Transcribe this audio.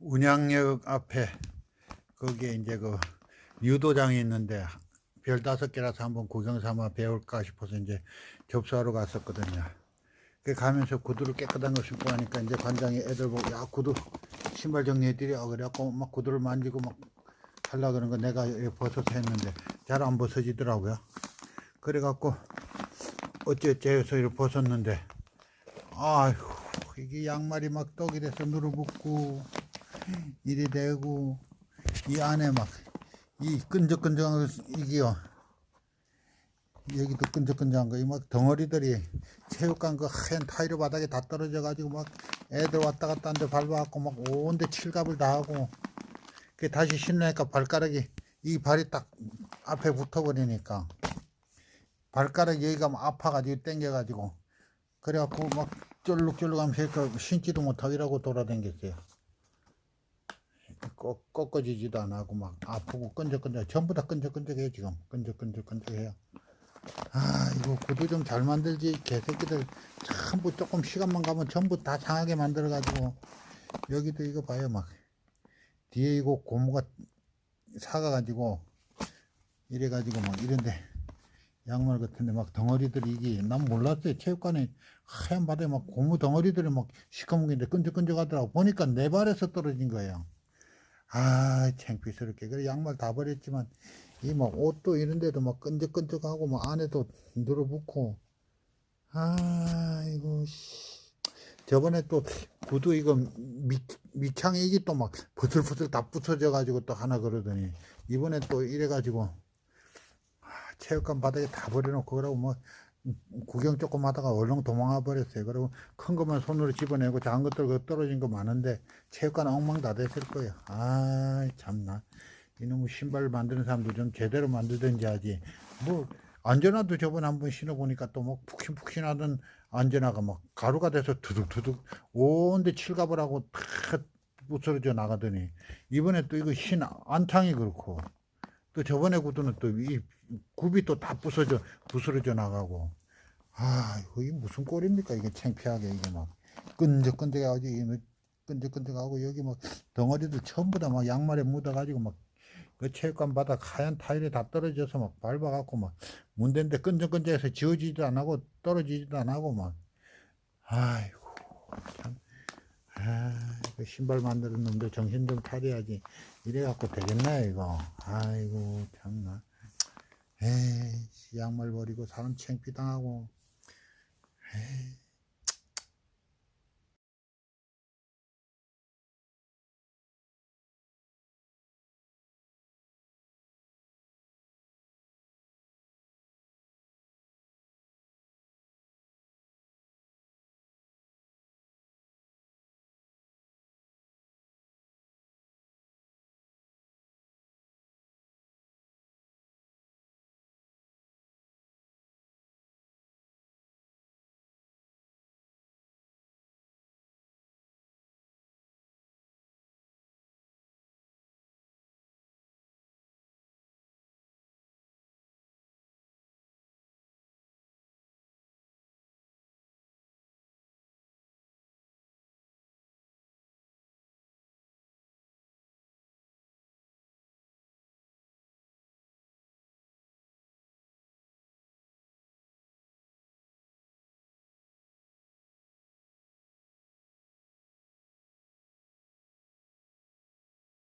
운양역 앞에 거기에 이제 그 유도장이 있는데 별 다섯 개라서 한번 구경 삼아 배울까 싶어서 이제 접수하러 갔었거든요. 그 가면서 구두를 깨끗한 거 신고 하니까 이제 관장이 애들 보고 야 구두 신발 정리해드려 그래갖고 막 구두를 만지고 막 하려 그러는 거 내가 벗어서 했는데 잘 안 벗어지더라고요. 그래갖고 어찌어찌 해서 이렇게 벗었는데 아휴 이게 양말이 막 떡이 돼서 누르붙고 이래 되고 이 안에 막 이 끈적끈적한 거 이게요 여기도 끈적끈적한 거 이 막 덩어리들이 체육관 그 하얀 타일로 바닥에 다 떨어져 가지고 막 애들 왔다 갔다 하는데 밟아갖고 막 온데 칠갑을 다 하고 그 다시 신으니까 발가락이 이 발이 딱 앞에 붙어버리니까 발가락 여기가 막 아파가지고 땡겨가지고 그래갖고 막 쫄룩쫄룩하면서 그 신지도 못하고 이러고 돌아다녔어요. 꺾, 꺾어지지도 안 하고 막 아프고 끈적끈적 전부 다 끈적끈적해 지금. 끈적끈적끈적해요. 아 이거 구두 좀 잘 만들지 개새끼들. 전부 조금 시간만 가면 전부 다 상하게 만들어 가지고 여기도 이거 봐요 막. 뒤에 이거 고무가 사가 가지고 이래 가지고 막 이런데 양말 같은데 막 덩어리들이 이게 난 몰랐어요. 체육관에 하얀 바다에 막 고무 덩어리들이 막 시커멓게 끈적끈적 하더라고. 보니까 내 발에서 떨어진 거예요 아 창피스럽게. 그래 양말 다 버렸지만 이막 옷도 이런데도 막 끈적끈적하고 막 안에도 늘어붙고. 아이고 씨. 저번에 또 구두 이거 밑, 밑창에 이게 또막 부슬부슬 다 부서져 가지고 또 하나 그러더니 이번에 또 이래 가지고 아, 체육관 바닥에 다 버려놓고 그러고 뭐 구경 조금 하다가 얼른 도망가 버렸어요. 그리고 큰 것만 손으로 집어내고 작은 것들 그 떨어진 거 많은데 체육관 엉망 다 됐을 거예요. 아 참나 이놈의 신발 만드는 사람도 좀 제대로 만들든지 하지. 뭐 안전화도 저번에 한번 신어보니까 또 막 푹신푹신하던 안전화가 막 가루가 돼서 두둑두둑 온데 칠갑을 하고 탁 부스러져 나가더니 이번에 또 이거 신 안창이 그렇고 또 저번에 구두는 또 이 굽이 또 다 부서져 부스러져 나가고. 아 이거 이게 무슨 꼴입니까? 이게 창피하게 이게 막 끈적끈적하고 이게 막 끈적끈적하고 여기 막 덩어리들 전부 다 막 양말에 묻어가지고 막 그 체육관 바닥 하얀 타일이 다 떨어져서 막 밟아갖고 막 문대인데 끈적끈적해서 지워지지도 안 하고 떨어지지도 안 하고 막. 아이고 참 아, 그 신발 만드는 놈들 정신 좀 차려야지. 이래갖고 되겠나 이거? 아이고 참나. 에이 양말 버리고 사람 창피당하고. 에이